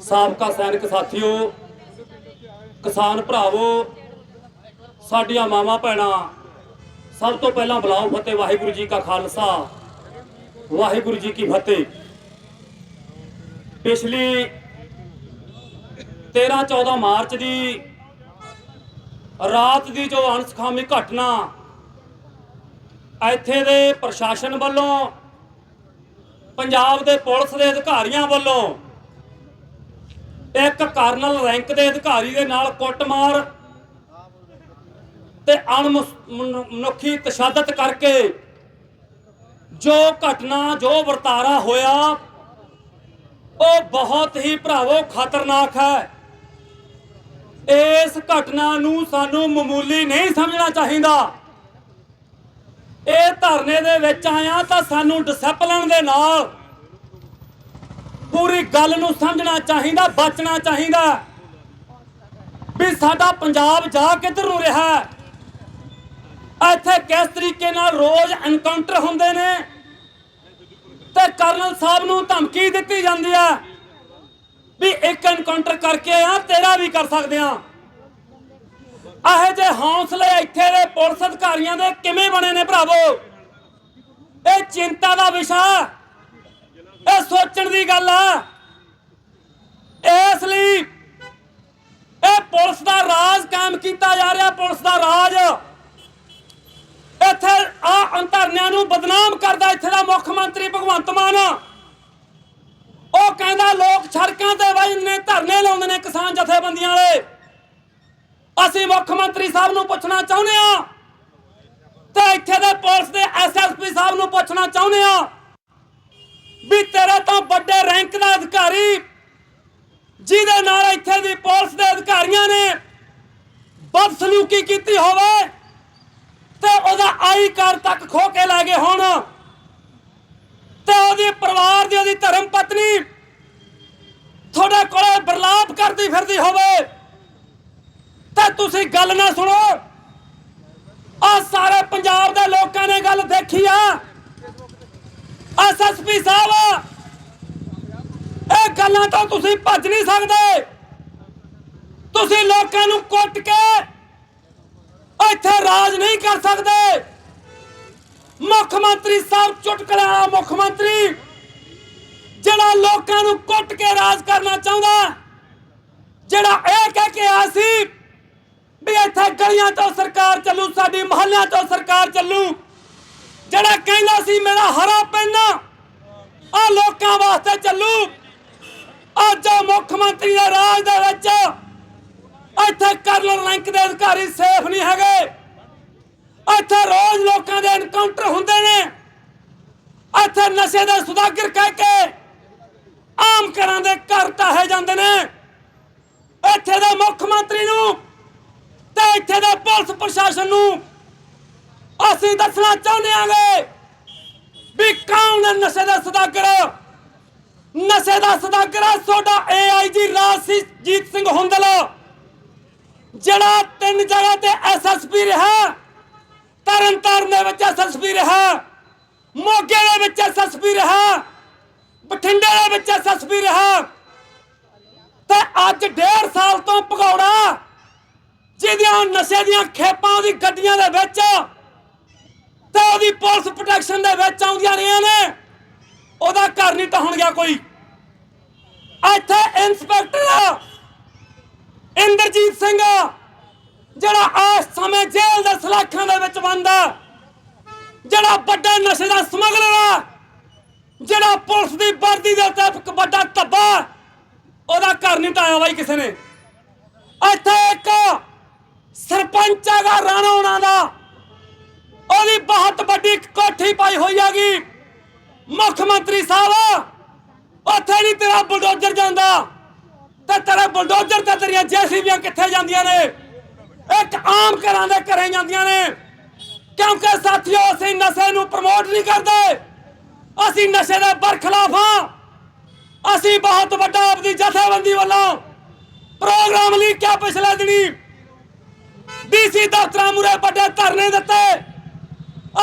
ਸਾਬਕਾ ਸੈਨਿਕ ਸਾਥੀਓ, ਕਿਸਾਨ ਭਰਾਵੋ, ਸਾਡੀਆਂ ਮਾਵਾਂ ਭੈਣਾਂ, ਸਭ ਤੋਂ ਪਹਿਲਾਂ ਬੁਲਾਓ ਫਤਿਹ, ਵਾਹਿਗੁਰੂ ਜੀ ਕਾ ਖਾਲਸਾ, ਵਾਹਿਗੁਰੂ ਜੀ ਕੀ ਫਤਿਹ। ਪਿਛਲੀ 13 14 ਮਾਰਚ ਦੀ ਰਾਤ ਦੀ ਜੋ ਅਣਸਖਾਮੀ ਘਟਨਾ ਇੱਥੇ ਦੇ ਪ੍ਰਸ਼ਾਸਨ ਵੱਲੋਂ ਪੰਜਾਬ ਦੇ ਪੁਲਿਸ ਦੇ ਅਧਿਕਾਰੀਆਂ ਵੱਲੋਂ ਇੱਕ ਕਰਨਲ ਰੈਂਕ ਦੇ ਅਧਿਕਾਰੀ ਦੇ ਨਾਲ ਕੁੱਟਮਾਰ ਤੇ ਅਣਮਨੁੱਖੀ ਤਸ਼ੱਦਦ ਕਰਕੇ ਜੋ ਘਟਨਾ, ਜੋ ਵਰਤਾਰਾ ਹੋਇਆ, ਉਹ ਬਹੁਤ ਹੀ ਭਰਾਵੋ ਖਤਰਨਾਕ ਹੈ। ਇਸ ਘਟਨਾ ਨੂੰ ਸਾਨੂੰ ਮਾਮੂਲੀ ਨਹੀਂ ਸਮਝਣਾ ਚਾਹੀਦਾ। ਇਹ ਧਰਨੇ ਦੇ ਵਿੱਚ ਆਇਆ ਤਾਂ ਸਾਨੂੰ ਡਿਸਪਲਿਨ ਦੇ ਨਾਲ ਪੂਰੀ ਗੱਲ ਨੂੰ ਸਮਝਣਾ ਚਾਹੀਦਾ, ਬਚਣਾ ਚਾਹੀਦਾ। ਵੀ ਸਾਡਾ ਪੰਜਾਬ ਜਾ ਕਿੱਧਰ ਨੂੰ ਰਿਹਾ ਇੱਥੇ ਕਿਸ ਤਰੀਕੇ ਨਾਲ ਰੋਜ਼ ਐਨਕਾਊਂਟਰ ਹੁੰਦੇ ਨੇ? ਤੇ ਕਰਨਲ ਸਾਹਿਬ ਨੂੰ ਧਮਕੀ ਦਿੱਤੀ ਜਾਂਦੀ ਹੈ ਵੀ ਇੱਕ ਐਨਕਾਊਂਟਰ ਕਰਕੇ ਆ, ਤੇਰਾ ਵੀ ਕਰ ਸਕਦੇ ਆ। ਇਹੋ ਜੇ ਹੌਸਲੇ ਇੱਥੇ ਦੇ ਪੁਲਿਸ ਅਧਿਕਾਰੀਆਂ ਦੇ ਕਿਵੇਂ ਬਣੇ ਨੇ ਭਰਾਵੋ? ਇਹ ਚਿੰਤਾ ਦਾ ਵਿਸ਼ਾ। ਇਹ ਸੋਚਣ ਦੀ ਗੱਲ ਆ। ਇਸ ਲਈ ਇਹ ਪੁਲਿਸ ਦਾ ਰਾਜ ਕਾਇਮ ਕੀਤਾ ਜਾ ਰਿਹਾ, ਪੁਲਿਸ ਦਾ ਰਾਜ। ਇੱਥੇ ਆ ਅੰਤਰਨਿਆਂ ਨੂੰ ਬਦਨਾਮ ਕਰਦਾ ਇੱਥੇ ਦਾ ਮੁੱਖ ਮੰਤਰੀ ਭਗਵੰਤ ਮਾਨ। ਉਹ ਕਹਿੰਦਾ, ਲੋਕ ਸੜਕਾਂ ਤੇ ਵਜ ਨੇ ਧਰਨੇ ਲਾਉਂਦੇ ਨੇ ਕਿਸਾਨ ਜਥੇਬੰਦੀਆਂ ਵਾਲੇ। ਅਸੀਂ ਮੁੱਖ ਮੰਤਰੀ ਸਾਹਿਬ ਨੂੰ ਪੁੱਛਣਾ ਚਾਹੁੰਦੇ ਆ ਤੇ ਇੱਥੇ ਦੇ ਪੁਲਿਸ ਦੇ ਐਸਐਸਪੀ ਸਾਹਿਬ ਨੂੰ ਪੁੱਛਣਾ ਚਾਹੁੰਦੇ ਆ ਵੀ ਤੇਰੇ ਤੋਂ ਵੱਡੇ ਰੈਂਕ ਦਾ ਅਧਿਕਾਰੀ ਜਿਹਦੇ ਨਾਲ ਇੱਥੇ ਦੀ ਪੁਲਿਸ ਦੇ ਅਧਿਕਾਰੀਆਂ ਨੇ ਬਦਸਲੂਕੀ ਕੀਤੀ ਹੋਵੇ ਤੇ ਉਹਦਾ ਆਈ ਕਾਰ ਤੱਕ ਖੋ ਕੇ ਲੈ ਗਏ ਹੋਣ। ਤੇ ਉਹਦੇ ਪਰਿਵਾਰ ਦੀ ਉਹਦੀ ਧਰਮ ਪਤਨੀ ਤੁਹਾਡੇ ਕੋਲੇ ਬਰਲਾਪ ਕਰਦੀ ਫਿਰਦੀ ਹੋਵੇ। ਤੇ ਤੁਸੀਂ ਗੱਲ ਨਾ ਸੁਣੋ। ਆ ਸਾਰੇ ਪੰਜਾਬ ਦੇ ਲੋਕਾਂ ਨੇ ਗੱਲ ਦੇਖੀ ਆ। ਐਸਐਸਪੀ ਸਾਹਿਬ, ਇਹ ਗੱਲਾਂ ਤੋਂ ਤੁਸੀਂ ਭੱਜ ਨਹੀਂ ਸਕਦੇ। ਤੁਸੀਂ ਲੋਕਾਂ ਨੂੰ ਕੁੱਟ ਕੇ ਇੱਥੇ ਰਾਜ ਨਹੀਂ ਕਰ ਸਕਦੇ। ਮੁੱਖ ਮੰਤਰੀ ਸਾਹਿਬ ਚੁਟਕਲਾ ਮੁੱਖ ਮੰਤਰੀ, ਜਿਹੜਾ ਲੋਕਾਂ ਨੂੰ ਕੁੱਟ ਕੇ ਰਾਜ ਕਰਨਾ ਚਾਹੁੰਦਾ, ਜਿਹੜਾ ਇਹ ਕਹਿ ਕੇ ਆ ਸੀ ਵੀ ਇੱਥੇ ਗਲੀਆਂ ਤੋਂ ਸਰਕਾਰ ਚੱਲੂ, ਸਾਡੀ ਮਹੱਲਿਆਂ ਤੋਂ ਸਰਕਾਰ ਚੱਲੂ। ਜਿਹੜਾ ਕਹਿੰਦਾ ਸੀ, ਮੇਰਾ ਹਰਾ ਪੈਨ ਆ ਲੋਕਾਂ ਵਾਸਤੇ ਚੱਲੂ। ਅੱਜ ਮੁੱਖ ਮੰਤਰੀ ਦੇ ਰਾਜ ਦੇ ਵਿੱਚ ਇੱਥੇ ਕਰਨਲ ਰੈਂਕ ਦੇ ਅਧਿਕਾਰੀ ਸੇਫ ਨਹੀਂ ਹੈਗੇ। ਇੱਥੇ ਰੋਜ਼ ਲੋਕਾਂ ਦੇ ਐਨਕਾਊਂਟਰ ਹੁੰਦੇ ਨੇ। ਇੱਥੇ ਨਸ਼ੇ ਦੇ ਸੁਦਾਗਰ ਕਹਿ ਕੇ ਆਮ ਘਰਾਂ ਦੇ ਘਰ ਢਾਹੇ ਜਾਂਦੇ ਨੇ। ਇੱਥੇ ਦੇ ਮੁੱਖ ਮੰਤਰੀ ਨੂੰ ਤੇ ਇੱਥੇ ਦੇ ਪੁਲਿਸ ਪ੍ਰਸ਼ਾਸਨ ਨੂੰ ਅਸੀਂ ਦੱਸਣਾ ਚਾਹੁੰਦੇ ਆਂਗੇ ਵੀ ਕੌਣ ਹੈ ਨਸ਼ੇ ਦਾ ਸਦਾਗਰ? ਨਸ਼ੇ ਦਾ ਸਦਾਗਰ ਤੁਹਾਡਾ ਏਆਈਜੀ ਰਾਜਜੀਤ ਸਿੰਘ ਹੁੰਦਲ, ਜਿਹੜਾ ਤਿੰਨ ਜਗ੍ਹਾ ਤੇ ਐਸਐਸਪੀ ਰਿਹਾ, ਤਰਨਤਾਰਨ ਦੇ ਵਿੱਚ ਐਸਐਸਪੀ ਰਿਹਾ, ਮੋਗੇ ਦੇ ਵਿੱਚ ਐਸਐਸਪੀ ਰਿਹਾ, ਬਠਿੰਡੇ ਦੇ ਵਿੱਚ ਐਸਐਸਪੀ ਰਿਹਾ। ਤੇ ਅੱਜ ਡੇਢ ਸਾਲ ਤੋਂ ਭਗੌੜਾ ਜਿਹਦੀਆਂ ਨਸ਼ੇ ਦੀਆਂ ਖੇਪਾਂ ਉਹਦੀ ਗੱਡੀਆਂ ਦੇ ਵਿੱਚ, ਤੇ ਉਹਦੀ ਪੁਲਿਸ ਪ੍ਰੋਟੈਕਸ਼ਨ ਦੇ ਵਿੱਚ ਆਉਂਦੀਆਂ ਰਹੀਆਂ ਨੇ, ਉਹਦਾ ਘਰ ਨਹੀਂ ਟਹਣ ਗਿਆ ਕੋਈ। ਇੱਥੇ ਇੰਸਪੈਕਟਰ ਇੰਦਰਜੀਤ ਸਿੰਘ ਜਿਹੜਾ ਇਸ ਸਮੇਂ ਜੇਲ੍ਹ ਦੇ ਸਲਾਖਾਂ ਦੇ ਵਿੱਚ ਬੰਦਾ ਜਿਹੜਾ ਵੱਡਾ ਨਸ਼ੇ ਦਾ ਸਮਗਲਰ ਆ, ਜਿਹੜਾ ਪੁਲਿਸ ਦੀ ਵਰਦੀ ਦੇ ਉੱਤੇ ਇੱਕ ਵੱਡਾ ਧੱਬਾ, ਉਹਦਾ ਘਰ ਨਹੀਂ ਟਾਇਆ ਬਾਈ ਕਿਸੇ ਨੇ। ਇੱਥੇ ਇੱਕ ਸਰਪੰਚ ਹੈਗਾ ਰਾਣਾ ਉਹਨਾਂ ਦਾ। ਉਹਦੀ ਬਹੁਤ ਵੱਡੀ ਕੋਠੀ ਪਾਈ ਹੋਈ ਹੈਗੀ। ਮੁੱਖ ਮੰਤਰੀ ਸਾਹਿਬ, ਉੱਥੇ ਨਹੀਂ ਤੇਰਾ ਬੁਲਡੋਜ਼ਰ ਜਾਂਦਾ। ਤੇ ਤੇਰੇ ਬੁਲਡੋਜ਼ਰ ਤੇ ਤੇਰੀਆਂ ਜੇਸੀਬੀਆਂ ਕਿੱਥੇ ਜਾਂਦੀਆਂ ਨੇ? ਇੱਕ ਆਮ ਘਰਾਂ ਦੇ ਘਰੇ ਜਾਂਦੀਆਂ ਨੇ। ਕਿਉਂਕਿ ਸਾਥੀਓ, ਅਸੀਂ ਨਸ਼ੇ ਨੂੰ ਪ੍ਰਮੋਟ ਨਹੀਂ ਕਰਦੇ। ਅਸੀਂ ਨਸ਼ੇ ਦੇ ਬਰਖਲਾਫ ਹਾਂ। ਅਸੀਂ ਬਹੁਤ ਵੱਡਾ ਆਪਦੀ ਜਥੇਬੰਦੀ ਵੱਲੋਂ ਪ੍ਰੋਗਰਾਮ ਲਿਖਿਆ ਪਿਛਲੇ ਦਿਨੀ। ਡੀਸੀ ਦਫ਼ਤਰਾਂ ਮੂਰੇ ਵੱਡੇ ਧਰਨੇ ਦਿੱਤੇ।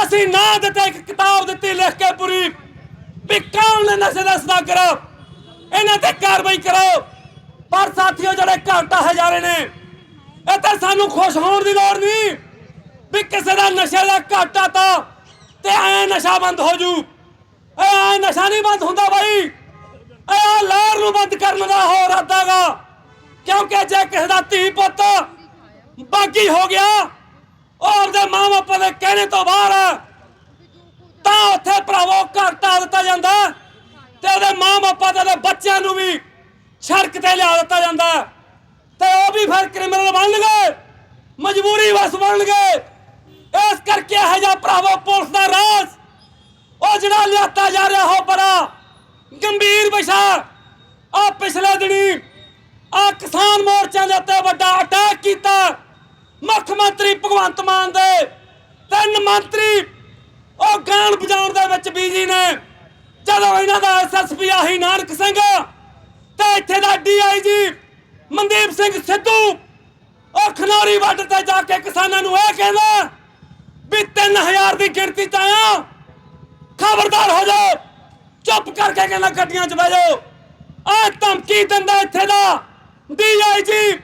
ਅਸੀਂ ਨਾਂ ਦਿੱਤੇ, ਇੱਕ ਕਿਤਾਬ ਦਿੱਤੀ ਲਿਖ ਕੇ ਪੂਰੀ। ਵੀ ਕੌਣ ਨੇ ਨਸ਼ੇ ਦਾ ਸਦਾਗਰ ਇਹਨਾਂ ਤੇ ਕਾਰਵਾਈ ਕਰੋ। ਪਰ ਸਾਥੀਓ, ਜਿਹੜੇ ਘਾਟਾ ਹਜ਼ਾਰੇ ਨੇ ਇਹ ਤਾਂ ਸਾਨੂੰ ਖੁਸ਼ ਹੋਣ ਦੀ ਲੋੜ ਨਹੀਂ। ਵੀ ਕਿਸੇ ਦਾ ਨਸ਼ੇ ਦਾ ਘਾਟਾ ਤਾਂ ਤੇ ਐ ਨਸ਼ਾ ਬੰਦ ਹੋ ਜੂ। ਇਹ ਐ ਨਸ਼ਾ ਨਹੀਂ ਬੰਦ ਹੁੰਦਾ ਬਾਈ। ਇਹ ਲਹਿਰ ਨੂੰ ਬੰਦ ਕਰਨ ਦਾ ਹੋ ਇਰਾਦਾਗਾ ਕਿਉਂਕਿ ਜੇ ਕਿਸੇ ਦਾ ਧੀ ਪੁੱਤ ਬਾਗੀ ਹੋ ਗਿਆ। ਉਹ ਆਪਦੇ ਮਾਂ ਬਾਪਾਂ ਦੇ ਕਹਿਣੇ ਤੋਂ ਬਾਹਰ ਹੈ, ਤਾਂ ਉੱਥੇ ਭਰਾਵੋ ਘਰ ਢਾ ਦਿੱਤਾ ਜਾਂਦਾ ਤੇ ਉਹਦੇ ਮਾਂ ਬਾਪਾਂ ਦੇ ਬੱਚਿਆਂ ਨੂੰ ਵੀ ਸੜਕ ਤੇ ਲਿਆ ਦਿੱਤਾ ਜਾਂਦਾ। ਤੇ ਉਹ ਵੀ ਫਿਰ ਕ੍ਰਿਮੀਨਲ ਬਣ ਮਜਬੂਰੀ ਵਸ ਬਣ ਇਸ ਕਰਕੇ ਇਹ ਜਿਹਾ ਭਰਾਵੋ ਪੁਲਿਸ ਦਾ ਰਾਜ ਉਹ ਜਿਹੜਾ ਲਿਆਤਾ ਜਾ ਰਿਹਾ ਹੋ ਬੜਾ ਗੰਭੀਰ ਵਿਸ਼ਾ। ਆ ਪਿਛਲੇ ਦਿਨੀ ਆ ਕਿਸਾਨ ਮੋਰਚਾ ਦੇ ਉੱਤੇ ਵੱਡਾ ਅਟੈਕ ਕੀਤਾ। ਮੁੱਖ ਮੰਤਰੀ ਭਗਵੰਤ ਮਾਨ ਦੇ, ਤਿੰਨ ਮੰਤਰੀ ਉਹ ਗਾਣ ਵਜਾਉਣ ਦੇ ਵਿੱਚ ਬੀਜੀ ਨੇ। ਜਦੋਂ ਇਹਨਾਂ ਦਾ ਐਸਐਸਪੀ ਆਹੀ ਨਾਨਕ ਸਿੰਘ ਤੇ ਇੱਥੇ ਦਾ ਡੀਆਈਜੀ ਮਨਦੀਪ ਸਿੰਘ ਸਿੱਧੂ, ਉਹ ਖਨੌਰੀ ਵੱਡ ਤੇ ਜਾ ਕੇ ਕਿਸਾਨਾਂ ਨੂੰ ਇਹ ਕਹਿੰਦਾ ਵੀ 3000 ਦੀ ਗਿਣਤੀ ਚ ਆਇਆ, ਖਬਰਦਾਰ ਹੋ ਜਾਓ, ਚੁੱਪ ਕਰਕੇ ਕਹਿੰਦਾ ਗੱਡੀਆਂ 'ਚ ਬਹਿ ਜਾਓ। ਆ ਧਮਕੀ ਦਿੰਦਾ ਇੱਥੇ ਦਾ ਡੀਆਈਜੀ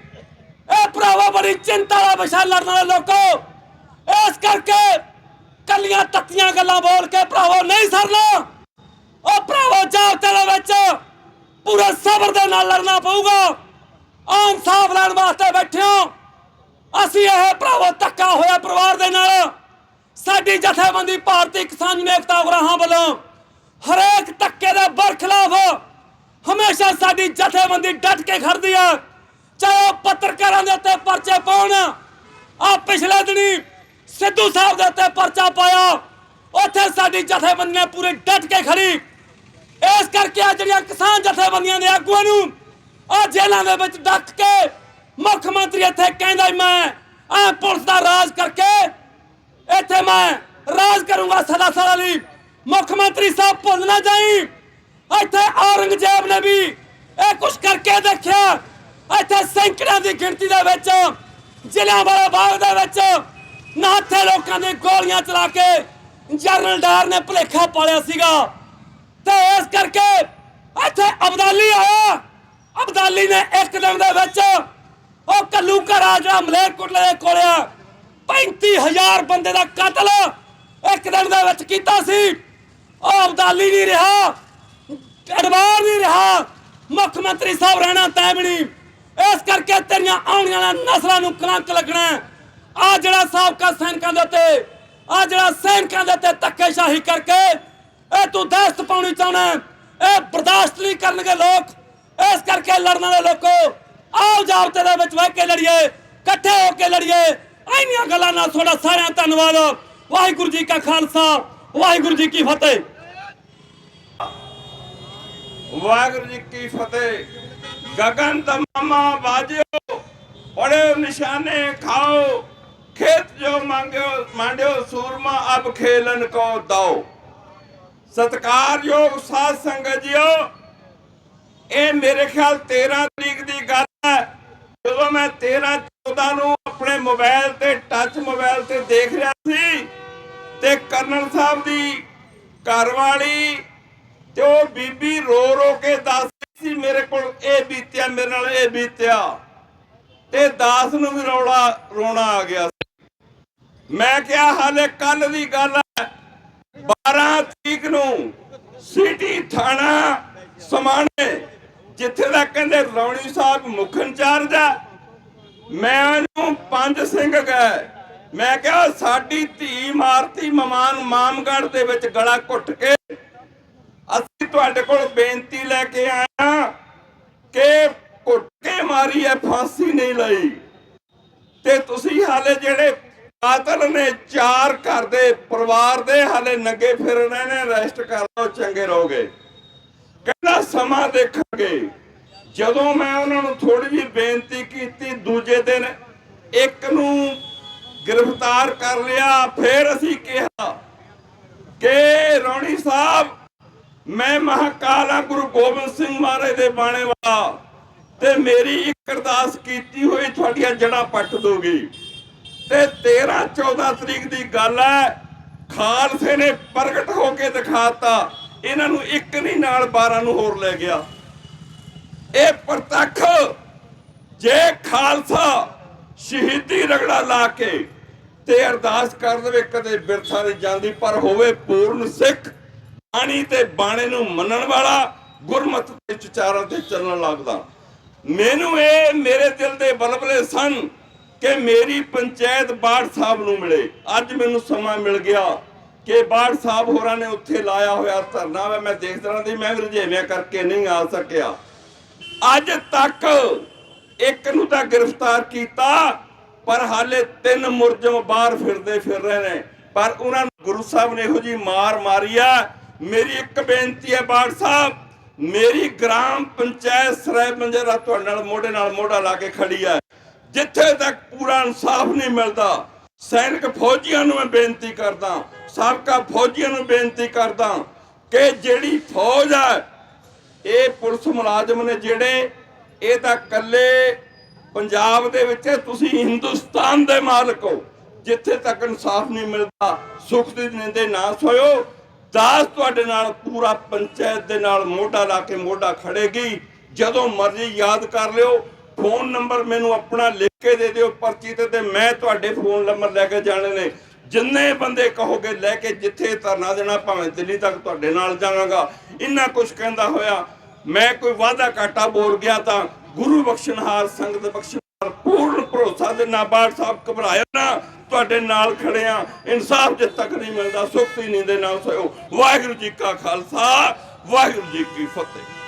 ਇਹ ਭਰਾਵਾ, ਬੜੀ ਚਿੰਤਾ ਦਾ ਵਿਸ਼ਾ ਲੜਨ ਵਾਲੇ ਲੋਕੋ। ਇਸ ਕਰਕੇ ਕੱਲੀਆਂ ਤੱਤੀਆਂ ਗੱਲਾਂ ਬੋਲ ਕੇ ਭਰਾਵੋ ਨਹੀਂ ਸਰਨਾ ਉਹ ਭਰਾਵੋ ਜਾਬਤੇ ਦੇ ਵਿੱਚ ਪੂਰੇ ਸਬਰ ਦੇ ਨਾਲ ਲੜਨਾ ਪਊਗਾ। ਆਹ ਇਨਸਾਫ ਲੈਣ ਵਾਸਤੇ ਬੈਠਿਓ ਅਸੀਂ ਇਹ ਭਰਾਵੋ ਧੱਕਾ ਹੋਇਆ ਪਰਿਵਾਰ ਦੇ ਨਾਲ। ਸਾਡੀ ਜਥੇਬੰਦੀ ਭਾਰਤੀ ਕਿਸਾਨ ਏਕਤਾ ਉਗਰਾਹਾਂ ਵੱਲੋਂ ਹਰੇਕ ਧੱਕੇ ਦੇ ਬਰਖਲਾਫ ਹਮੇਸ਼ਾ ਸਾਡੀ ਜਥੇਬੰਦੀ ਡਟ ਕੇ ਖੜਦੀ ਆ। ਚਾਹੇ ਉਹ ਪੱਤਰਕਾਰਾਂ ਦੇ ਉੱਤੇ ਪਰਚੇ ਪਾਉਣ। ਆ ਪਿਛਲੇ ਦਿਨੀ ਸਿੱਧੂ ਸਾਹਿਬ ਦੇ ਉੱਤੇ ਪਰਚਾ ਪਾਇਆ। ਉੱਥੇ ਸਾਡੀ ਜਥੇਬੰਦੀ ਨੇ ਪੂਰੀ ਡਟ ਕੇ ਖੜੀ। ਇਸ ਕਰਕੇ ਆ ਜਿਹੜੀਆਂ ਕਿਸਾਨ ਜਥੇਬੰਦੀਆਂ ਦੇ ਆਗੂਆਂ ਨੂੰ ਆ ਜੇਲ੍ਹਾਂ ਦੇ ਵਿੱਚ ਡੱਕ ਕੇ ਮੁੱਖ ਮੰਤਰੀ ਇੱਥੇ ਕਹਿੰਦਾ ਮੈਂ, ਆ ਪੁਲਿਸ ਦਾ ਰਾਜ ਕਰਕੇ ਇੱਥੇ ਮੈਂ ਰਾਜ ਕਰੂੰਗਾ ਸਦਾ ਸਦਾ ਲਈ। ਮੁੱਖ ਮੰਤਰੀ ਸਾਹਿਬ ਭੁੱਲ ਨਾ ਜਾਈ। ਇੱਥੇ ਔਰੰਗਜ਼ੇਬ ਨੇ ਵੀ ਇਹ ਕੁਛ ਕਰਕੇ ਦੇਖਿਆ। ਇੱਥੇ ਸੈਂਕੜਿਆਂ ਦੀ ਗਿਣਤੀ ਦੇ ਵਿੱਚ, ਜ਼ਿਲ੍ਹਿਆਂ ਵਾਲਾ ਬਾਗ ਦੇ ਵਿੱਚ ਨਾਥੇ ਲੋਕਾਂ ਦੇ ਗੋਲੀਆਂ ਚਲਾ ਕੇ ਜਨਰਲ ਡਾਰ ਨੇ ਭੁਲੇਖਾ ਪਾਲਿਆ ਸੀਗਾ। ਤੇ ਇਸ ਕਰਕੇ ਇੱਥੇ ਅਬਦਾਲੀ ਆਇਆ। ਅਬਦਾਲੀ ਨੇ ਇੱਕ ਦਿਨ ਦੇ ਵਿੱਚ ਉਹ ਕੱਲੂ ਘਰਾ ਜਿਹੜਾ ਮਲੇਰਕੋਟਲੇ ਦੇ ਕੋਲ 35000 ਬੰਦੇ ਦਾ ਕਤਲ ਇੱਕ ਦਿਨ ਦੇ ਵਿੱਚ ਕੀਤਾ ਸੀ। ਉਹ ਅਬਦਾਲੀ ਨਹੀਂ ਰਿਹਾ, ਅਡਵਾਰ ਨਹੀਂ ਰਿਹਾ, ਮੁੱਖ ਮੰਤਰੀ ਸਾਹਿਬ ਰਹਿਣਾ ਤੈਅ ਵੀ ਨਹੀਂ। ਇਸ ਕਰਕੇ ਤੇਰੀਆਂ ਆਉਣੀਆਂ ਵਾਲੀਆਂ ਨਸਲਾਂ ਨੂੰ ਕਲੰਕ ਲੱਗਣਾ ਆ ਜਿਹੜਾ ਸਾਬਕਾ ਸੈਨਿਕਾਂ ਦੇ ਉੱਤੇ, ਆ ਜਿਹੜਾ ਸੈਨਿਕਾਂ ਦੇ ਉੱਤੇ ਧੱਕੇਸ਼ਾਹੀ ਕਰਕੇ ਇਹ ਤੂੰ ਦਹਿਸ਼ਤ ਪਾਉਣੀ ਚਾਹਣਾ ਇਹ ਬਰਦਾਸ਼ਤ ਨਹੀਂ ਕਰਨਗੇ ਲੋਕ। ਇਸ ਕਰਕੇ ਲੜਨ ਵਾਲੇ ਲੋਕੋ, ਆਓ ਜਾਬਤੇ ਦੇ ਵਿੱਚ ਬਹਿ ਕੇ ਲੜੀਏ, ਇਕੱਠੇ ਹੋ ਕੇ ਲੜੀਏ। ਇੰਨੀਆਂ ਗੱਲਾਂ ਨਾਲ ਤੁਹਾਡਾ ਸਾਰਿਆਂ ਧੰਨਵਾਦ। ਵਾਹਿਗੁਰੂ ਜੀ ਕਾ ਖਾਲਸਾ, ਵਾਹਿਗੁਰੂ ਜੀ ਕੀ ਫਤਿਹ। ਵਾਹਿਗੁਰੂ ਜੀ ਕੀ ਫਤਿਹ। ਗगन ਤਮਾਮਾ ਬਾਜਿਓ ਪੜਿਓ ਨਿਸ਼ਾਨੇ ਖਾਓ। ਖੇਤ ਜੋ ਮੰਗਿਓ, ਮੰਡਿਓ ਸੂਰਮਾ, ਅਬ ਖੇਲਨ ਕੋ ਦਓ। ਸਤਕਾਰਯੋਗ ਸਾਧ ਸੰਗਤ ਜੀਓ, ਇਹ ਮੇਰੇ ਖਿਆਲ 13 ਤਰੀਕ ਦੀ ਗੱਲ ਹੈ। ਜਦੋਂ ਮੈਂ 13 14 ਨੂੰ ਆਪਣੇ ਮੋਬਾਈਲ ਤੇ ਟੱਚ ਮੋਬਾਈਲ ਤੇ ਦੇਖ ਰਿਹਾ ਸੀ, ਤੇ ਕਰਨਲ ਸਾਹਿਬ ਦੀ ਘਰਵਾਲੀ ਤੇ ਉਹ ਬੀਬੀ ਰੋ ਰੋ ਕੇ ਦੱਸ ਸੀ ਮੇਰੇ ਕੋਲ, ਇਹ ਬੀਤਿਆ, ਮੇਰੇ ਨਾਲ ਇਹ ਬੀਤਿਆ। ਤੇ ਦਾਸ ਨੂੰ ਵੀ ਰੌਲਾ, ਰੋਣਾ ਆ ਗਿਆ ਮੈਂ ਕਿਹਾ, ਹਾਲੇ ਕੱਲ ਦੀ ਗੱਲ ਹੈ। 12 ਤਰੀਕ ਨੂੰ ਸਿਟੀ ਥਾਣਾ ਸਮਾਣੇ, ਜਿੱਥੇ ਦਾ ਕਹਿੰਦੇ ਰੌਣੀ ਸਾਹਿਬ ਮੁੱਖ ਇੰਚਾਰਜ ਹੈ। ਮੈਂ ਉਹਨੂੰ ਪੰਜ ਸਿੰਘ ਗਏ। ਮੈਂ ਕਿਹਾ, ਸਾਡੀ ਧੀ ਮਾਰਤੀ ਮਮਾਨ ਮਾਮਗੜ ਦੇ ਵਿੱਚ ਗਲਾ ਘੁੱਟ ਕੇ, ਅਸੀਂ ਤੁਹਾਡੇ ਕੋਲ ਬੇਨਤੀ ਲੈ ਕੇ ਆਏ ਕਿ ਘੁੱਟ ਕੇ ਮਾਰੀ ਐ ਫਾਂਸੀ ਨਹੀਂ ਲਈ ਤੇ ਤੁਸੀਂ ਹਾਲੇ ਜਿਹੜੇ ਕਾਤਲ ਨੇ ਚਾਰ ਘਰ ਦੇ ਪਰਿਵਾਰ ਨੰਗੇ ਫਿਰ ਰਹੇ ਨੇ ਅਰੈਸਟ ਕਰ ਲਓ, ਚੰਗੇ ਰਹੋਗੇ। ਕਹਿੰਦਾ, ਸਮਾਂ ਦੇਖਾਂਗੇ। ਜਦੋਂ ਮੈਂ ਉਹਨਾਂ ਨੂੰ ਥੋੜੀ ਜਿਹੀ ਬੇਨਤੀ ਕੀਤੀ, ਦੂਜੇ ਦਿਨ ਇੱਕ ਨੂੰ ਗ੍ਰਿਫਤਾਰ ਕਰ ਲਿਆ, ਫਿਰ ਅਸੀਂ ਕਿਹਾ ਕਿ ਰੌਣੀ ਸਾਹਿਬ, ਮੈਂ ਮਹਾਕਾਲਾ ਗੁਰੂ ਗੋਬਿੰਦ ਸਿੰਘ ਮਹਾਰਾਜ ਦੇ ਬਾਣੇ ਵਾਲਾ, ਤੇ ਮੇਰੀ ਇੱਕ ਅਰਦਾਸ ਕੀਤੀ ਹੋਈ, ਤੁਹਾਡੀਆਂ ਜੜਾਂ ਪੱਟ ਦੋਗੀ ਤੇ 13 14 ਤਰੀਕ ਦੀ ਗੱਲ ਹੈ ਖਾਲਸੇ ਨੇ ਪ੍ਰਗਟ ਹੋ ਕੇ ਦਿਖਾਤਾ। ਇਹਨਾਂ ਨੂੰ ਇੱਕ ਨਹੀਂ, ਨਾਲ 12 ਨੂੰ ਹੋਰ ਲੈ ਗਿਆ। ਇਹ ਪ੍ਰਤੱਖ, ਜੇ ਖਾਲਸਾ ਸ਼ਹੀਦੀ ਰਗੜਾ ਲਾ ਕੇ ਤੇ ਅਰਦਾਸ ਕਰ ਦੇਵੇ, ਕਦੇ ਬਿਰਥਾ ਨਹੀਂ ਜਾਂਦੀ, ਪਰ ਹੋਵੇ ਪੂਰਨ ਸਿੱਖ, ਬਾਣੀ ਤੇ ਬਾਣੇ ਨੂੰ ਮੰਨਣ ਵਾਲਾ, ਗੁਰਮਤ ਦੇ ਵਿਚਾਰਾਂ ਤੇ ਚੱਲਣ ਲੱਗਦਾ। ਮੈਨੂੰ ਇਹ ਮੇਰੇ ਦਿਲ ਦੇ ਬਲਬਲੇ ਸਨ ਕਿ ਮੇਰੀ ਪੰਚਾਇਤ ਬਾੜ ਸਾਹਿਬ ਨੂੰ ਮਿਲੇ। ਅੱਜ ਮੈਨੂੰ ਸਮਾਂ ਮਿਲ ਗਿਆ ਕਿ ਬਾੜ ਸਾਹਿਬ ਹੋਰਾਂ ਨੇ ਉੱਥੇ ਲਾਇਆ ਹੋਇਆ ਧਰਨਾ ਵਾ। ਮੈਂ ਦੇਖ ਰਿਹਾ ਦੀ ਮੈਂ ਰਜੇਵਿਆਂ ਕਰਕੇ ਨਹੀਂ ਆ ਸਕਿਆ। ਅੱਜ ਤੱਕ ਇੱਕ ਨੂੰ ਤਾਂ ਗ੍ਰਿਫਤਾਰ ਕੀਤਾ, ਪਰ ਹਾਲੇ ਤਿੰਨ ਮੁਰਜਮ ਬਾਹਰ ਫਿਰਦੇ ਫਿਰ ਰਹੇ ਨੇ। ਪਰ ਉਹਨਾਂ ਨੂੰ ਗੁਰੂ ਸਾਹਿਬ ਨੇ ਇਹੋ ਜੀ ਮਾਰ ਮਾਰੀ ਆ। ਮੇਰੀ ਇੱਕ ਬੇਨਤੀ ਹੈ ਬਾੜ ਸਾਹਿਬ, ਮੇਰੀ ਗ੍ਰਾਮ ਪੰਚਾਇਤ ਸਰਾਏ ਮੰਜਰਾ ਤੁਹਾਡੇ ਨਾਲ, ਮੋਢੇ ਨਾਲ ਮੋਢਾ ਲਾ ਕੇ ਖੜੀ ਹੈ ਜਿੱਥੇ ਤੱਕ ਪੂਰਾ ਇਨਸਾਫ ਨਹੀਂ ਮਿਲਦਾ, ਸੈਨਿਕ ਫੌਜੀਆਂ ਨੂੰ ਮੈਂ ਬੇਨਤੀ ਕਰਦਾ, ਸਾਬਕਾ ਫੌਜੀਆਂ ਨੂੰ ਬੇਨਤੀ ਕਰਦਾ ਕਿ ਜਿਹੜੀ ਫੌਜ ਹੈ ਇਹ ਪੁਲਿਸ ਮੁਲਾਜ਼ਮ ਨੇ ਜਿਹੜੇ, ਇਹ ਤਾਂ ਕੱਲੇ ਪੰਜਾਬ ਦੇ ਵਿੱਚ ਤੁਸੀਂ ਹਿੰਦੁਸਤਾਨ ਦੇ ਮਾਲਕ ਹੋ, ਜਿੱਥੇ ਤੱਕ ਇਨਸਾਫ ਨਹੀਂ ਮਿਲਦਾ, ਸੁਖ ਦੀ ਨਿੰਦੇ ਨਾ ਸੋਇਓ, ਦਾਸ ਤੁਹਾਡੇ ਨਾਲ ਪੂਰਾ ਪੰਚਾਇਤ ਦੇ ਨਾਲ ਮੋਢਾ ਲਾ ਕੇ ਮੋਢਾ ਖੜੇਗੀ, ਜਦੋਂ ਮਰਜ਼ੀ ਯਾਦ ਕਰ ਲਿਓ ਫੋਨ ਨੰਬਰ ਮੈਨੂੰ ਆਪਣਾ ਲਿਖ ਕੇ ਦੇ ਦਿਓ ਪਰਚੀ ਤੇ ਤੇ ਮੈਂ ਤੁਹਾਡੇ ਫੋਨ ਨੰਬਰ ਲੈ ਕੇ ਜਾਣੇ ਨੇ। ਜਿੰਨੇ ਬੰਦੇ ਕਹੋਗੇ ਲੈ ਕੇ ਜਿੱਥੇ ਧਰਨਾ ਦੇਣਾ, ਭਾਵੇਂ ਦਿੱਲੀ ਤੱਕ ਤੁਹਾਡੇ ਨਾਲ ਜਾਵਾਂਗਾ। ਇੰਨਾ ਕੁਝ ਕਹਿੰਦਾ ਹੋਇਆ। ਮੈਂ ਕੋਈ ਵਾਅਦਾ ਘਾਟਾ ਬੋਲ ਗਿਆ ਤਾਂ ਗੁਰੂ ਬਖਸ਼ਣਹਾਰ, ਸੰਗਤ ਬਖਸ਼ਣਹਾਰ, ਪੂਰਨ ਭਰੋਸਾ ਦੇ ਨਾਲ ਸਾਹਿਬ ਘਬਰਾਇਆ ਨਾ। ਤੁਹਾਡੇ ਨਾਲ ਖੜੇ ਆ। ਇਨਸਾਫ ਜਦ ਤੱਕ ਨਹੀਂ ਮਿਲਦਾ ਸੁਖਤੀ ਨਹੀਂ ਨਾਲ ਸੋਇਓ ਵਾਹਿਗੁਰੂ ਜੀ ਕਾ ਖਾਲਸਾ, ਵਾਹਿਗੁਰੂ ਜੀ ਕੀ ਫਤਿਹ।